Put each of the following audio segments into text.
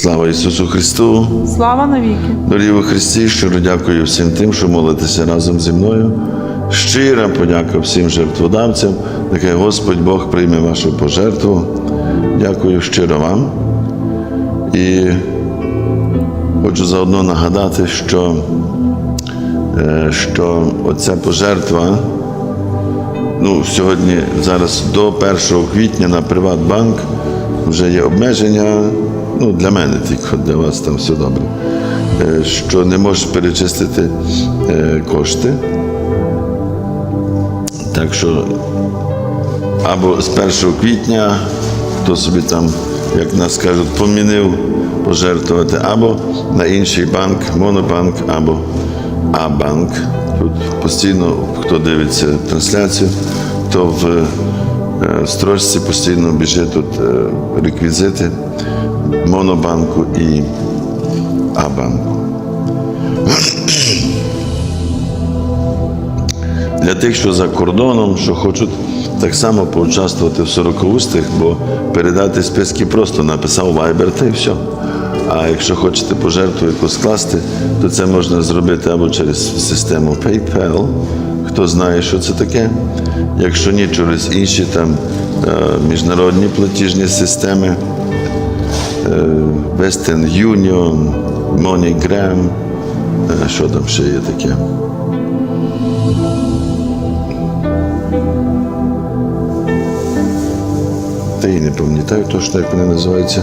Слава Ісусу Христу! Слава навіки! Дорогі у Христі, щиро дякую всім тим, що молитеся разом зі мною. Щира подяка всім жертводавцям. Нехай Господь Бог прийме вашу пожертву. Дякую щиро вам. І хочу заодно нагадати, що, е, що оця пожертва ну, сьогодні, зараз до 1 квітня на Приватбанк вже є обмеження. Ну, для мене тільки, для вас там все добре. Е, Що не можеш перечислити е, кошти. Так що або з 1 квітня, хто собі там, як нас кажуть, помінив пожертвувати, або на інший банк, монобанк, або А-банк. Тут постійно, хто дивиться трансляцію, то в е, строчці постійно біжить тут реквізити монобанку і А-банку. Для тих, що за кордоном, що хочуть так само поучаствувати в 40-устих, бо передати списки просто написав Viber та і все. А якщо хочете пожертву якусь скласти, то це можна зробити або через систему PayPal, хто знає, що це таке. Якщо ні, через інші там е, міжнародні платіжні системи, Western Union, MoneyGram, е, що там ще є таке. Та і не пам'ятаю точно, як вони називаються,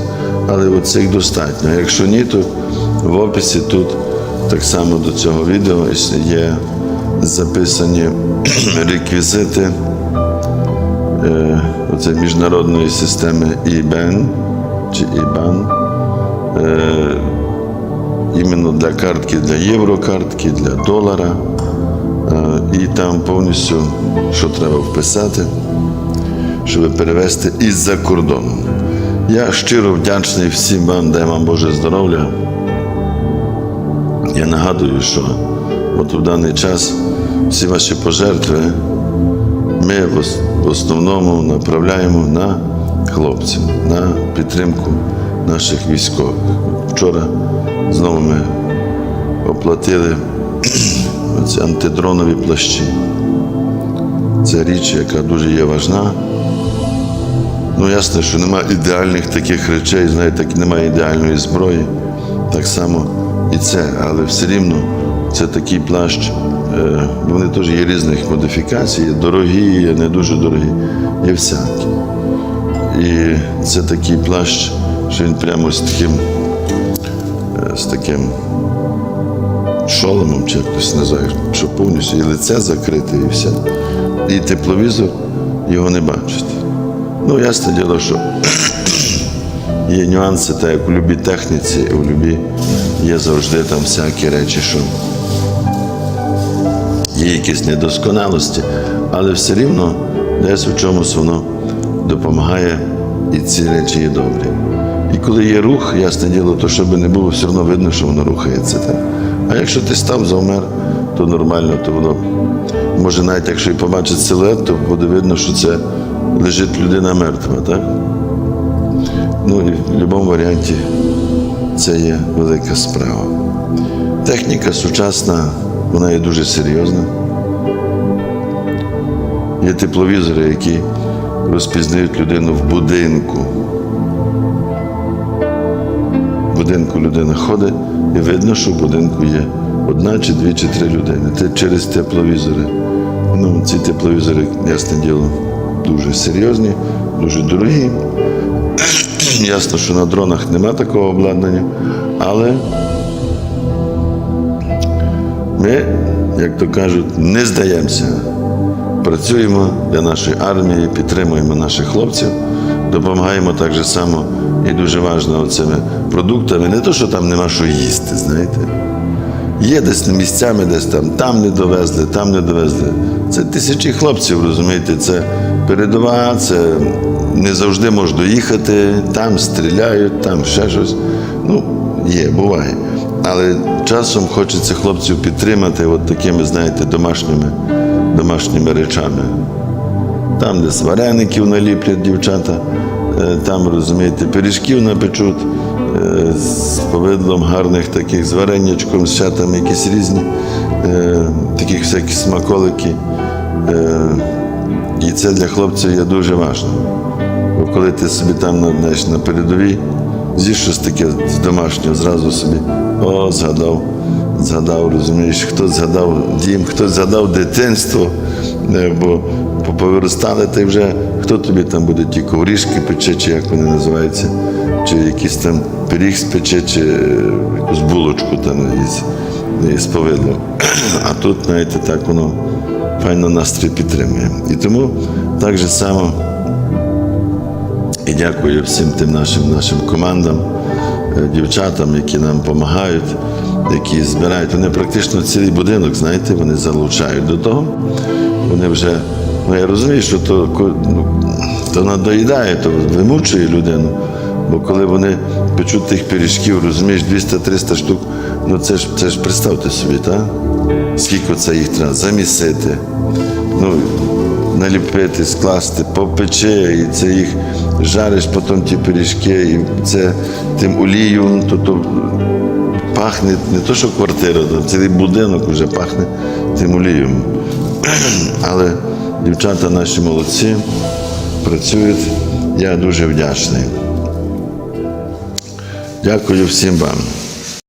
але оцих достатньо. Якщо ні, то в описі тут так само до цього відео є записані реквізити е, оце міжнародної системи IBAN чи IBAN. Е, іменно для картки, для єврокартки, для долара. Е, і там повністю, що треба вписати щоб перевезти із-за кордону. Я щиро вдячний всім вам, дай вам Боже здоров'я. Я нагадую, що от у даний час всі ваші пожертви ми в основному направляємо на хлопців, на підтримку наших військових. Вчора знову ми оплатили ці антидронові плащі. Це річ, яка дуже є важна. Ну, ясно, що немає ідеальних таких речей, знаєте, немає ідеальної зброї. Так само і це, але все рівно це такий плащ. е, Вони теж є різних модифікацій, дорогі, є не дуже дорогі, є всякі. І це такий плащ, що він прямо з таким, е, з таким шоломом, чи як хтось називає, що повністю і лице закрите, і все. І тепловізор його не бачить. Ну, ясне діло, що є нюанси, так як у любій техніці, у любій є завжди там всякі речі, що є якісь недосконалості, але все рівно десь у чомусь воно допомагає, і ці речі є добрі. І коли є рух, ясне діло, то щоб не було, все одно видно, що воно рухається. Так? А якщо ти став завмер, то нормально, то воно може навіть якщо і побачить силует, то буде видно, що це лежить людина мертва, так? Ну і в будь-якому варіанті це є велика справа. Техніка сучасна, вона є дуже серйозна. Є тепловізори, які розпізнають людину в будинку. В будинку людина ходить і видно, що в будинку є одна чи дві чи три людини. Це через тепловізори. Ну, ці тепловізори, ясне діло, дуже серйозні, дуже дорогі. Ясно, що на дронах нема такого обладнання, але ми, як то кажуть, не здаємося. Працюємо для нашої армії, підтримуємо наших хлопців, допомагаємо так же само і дуже важливо цими продуктами. Не то, що там нема що їсти, знаєте. Є десь місцями, десь там, там не довезли, там не довезли. Це тисячі хлопців, розумієте, це передова, це не завжди можеш доїхати, там стріляють, там ще щось. Ну, є, буває. Але часом хочеться хлопців підтримати от такими, знаєте, домашніми, домашніми речами. Там десь вареників наліплять дівчата, е, там, розумієте, пиріжків напечуть, е, з повидлом гарних таких з варенячком, з ще там якісь різні, е, таких всякі смаколики. І це для хлопців є дуже важливо. Бо коли ти собі там на, знаєш, на передовій, з'їш щось таке з домашнього, зразу собі о, згадав, згадав, розумієш, хтось згадав дім, хтось згадав дитинство, е, бо по- повиростали, та й вже хто тобі там буде ті коврішки пече, чи як вони називаються, чи якийсь там пиріг спече, чи е, якусь булочку там із, із повидлом. А тут, знаєте, так воно файно настрій підтримує. І тому так же само і дякую всім тим нашим нашим командам, е, дівчатам, які нам допомагають, які збирають. Вони практично цілий будинок, знаєте, вони залучають до того. Вони вже, ну я розумію, що то, ну, то надоїдає, то вимучує людину. Бо коли вони печуть тих пиріжків, розумієш, 200-300 штук, ну це ж це ж представте собі, так? Скільки це їх треба замісити. Ну, наліпити, скласти, попече, і це їх жариш потім ті пиріжки, і це тим олією, ну, то, то пахне не то, що квартира, цілий будинок вже пахне тим олієм. Але дівчата наші молодці, працюють. Я дуже вдячний. Дякую всім вам.